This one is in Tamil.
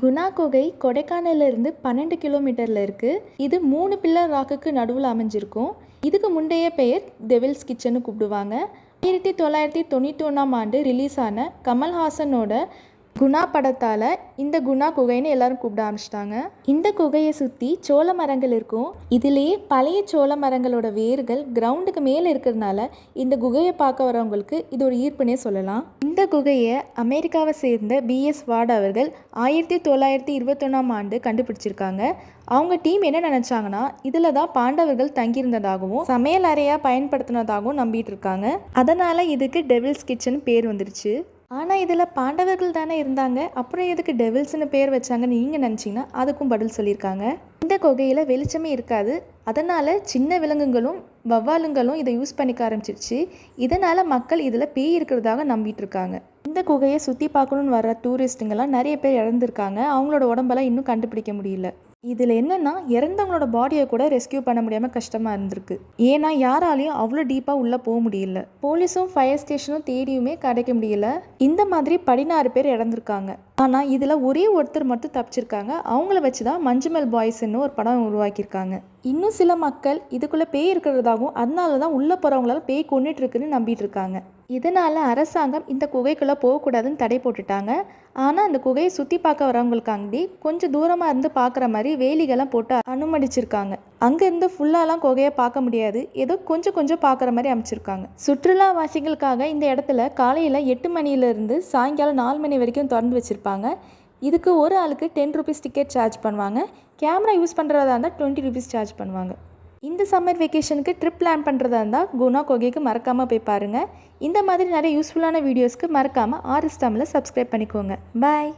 குணா குகை கொடைக்கானல்ல இருந்து பன்னெண்டு கிலோமீட்டரில் இருக்குது இது மூணு பில்லர் ராக்குக்கு நடுவில் அமைஞ்சிருக்கும். இதுக்கு முந்தைய பெயர் டெவில்ஸ் கிச்சன்னு கூப்பிடுவாங்க. ஆயிரத்தி தொள்ளாயிரத்தி தொண்ணூற்றி ஒன்றாம் ஆண்டு ரிலீஸ் ஆன கமல்ஹாசனோட குணா படத்தால் இந்த குணா குகைன்னு எல்லாரும் கூப்பிட ஆரம்பிச்சிட்டாங்க. இந்த குகையை சுற்றி சோள மரங்கள் இருக்கும். இதுலேயே பழைய சோள மரங்களோட வேர்கள் கிரவுண்டுக்கு மேலே இருக்கிறதுனால இந்த குகையை பார்க்க வரவங்களுக்கு இது ஒரு ஈர்ப்புனே சொல்லலாம். இந்த குகையை அமெரிக்காவை சேர்ந்த பிஎஸ் வார்டு அவர்கள் ஆயிரத்தி தொள்ளாயிரத்தி இருபத்தொன்னாம் ஆண்டு கண்டுபிடிச்சிருக்காங்க. அவங்க டீம் என்ன நினச்சாங்கன்னா இதில் தான் பாண்டவர்கள் தங்கியிருந்ததாகவும் சமையல் அறையாக பயன்படுத்தினதாகவும் நம்பிட்டு இருக்காங்க. அதனால் இதுக்கு டெவில்ஸ் கிச்சன் பேர் வந்துருச்சு. ஆனால் இதில் பாண்டவர்கள் தானே இருந்தாங்க. அப்புறம் எதுக்கு டெவில்ஸ்னு பேர் வச்சாங்கன்னு நீங்கள் நினச்சிங்கன்னா அதுக்கும் பதில் சொல்லியிருக்காங்க. இந்த குகையில் வெளிச்சமே இருக்காது. அதனால் சின்ன விலங்குகளும் வவ்வாலுங்களும் இதை யூஸ் பண்ணிக்க ஆரம்பிச்சிருச்சு. இதனால் மக்கள் இதில் பேய் இருக்கிறதாக நம்பிட்டு இருக்காங்க இந்த குகையை சுற்றி பார்க்கணுன்னு வர டூரிஸ்ட்டுங்கெல்லாம் நிறைய பேர் இறந்துருக்காங்க. அவங்களோட உடம்பெல்லாம் இன்னும் கண்டுபிடிக்க முடியல. இதில் என்னென்னா இறந்தவங்களோட பாடியை கூட ரெஸ்கியூ பண்ண முடியாமல் கஷ்டமாக இருந்திருக்கு. ஏன்னா யாராலையும் அவ்வளோ டீப்பாக உள்ளே போக முடியல. போலீஸும் ஃபயர் ஸ்டேஷனும் தேடியுமே கிடைக்க முடியல. இந்த மாதிரி பதினாறு பேர் இறந்துருக்காங்க. ஆனால் இதில் ஒரே ஒருத்தர் மட்டும் தப்பிச்சிருக்காங்க. அவங்கள வச்சு தான் மஞ்சுமெல் பாய்ஸ்ன்னு ஒரு படம் உருவாக்கியிருக்காங்க. இன்னும் சில மக்கள் இதுக்குள்ளே பேய் இருக்கிறதாகவும் அதனால தான் உள்ளே போகிறவங்களால பேய் கொண்டுட்டு இருக்குன்னு நம்பிட்டு இருக்காங்க. இதனால் அரசாங்கம் இந்த குகைக்குள்ளே போகக்கூடாதுன்னு தடை போட்டுட்டாங்க. ஆனால் அந்த குகையை சுற்றி பார்க்க வரவங்களுக்காண்டி கொஞ்சம் தூரமாக இருந்து பார்க்குற மாதிரி வேலிகள்லாம் போட்டு அனுமதிச்சிருக்காங்க. அங்கேருந்து ஃபுல்லாலாம் குகையை பார்க்க முடியாது. ஏதோ கொஞ்சம் கொஞ்சம் பார்க்குற மாதிரி அமைச்சிருக்காங்க. சுற்றுலாவாசிகளுக்காக இந்த இடத்துல காலையில் எட்டு மணியிலேருந்து சாயங்காலம் நாலு மணி வரைக்கும் திறந்து வச்சுருப்பாங்க. இதுக்கு ஒரு ஆளுக்கு டென் ருபீஸ் டிக்கெட் சார்ஜ் பண்ணுவாங்க. கேமரா யூஸ் பண்ணுறதா இருந்தால் டுவெண்ட்டி ருபீஸ் சார்ஜ் பண்ணுவாங்க. இந்த சம்மர் வெக்கேஷனுக்கு ட்ரிப் பிளான் பண்ணுறதா இருந்தால் குணா கொகைக்கு மறக்காமல் போய் பாருங்கள் இந்த மாதிரி நிறைய யூஸ்ஃபுல்லான வீடியோஸ்க்கு மறக்காமல் ஆர்எஸ் தமிழை சப்ஸ்கிரைப் பண்ணிக்கோங்க. பாய்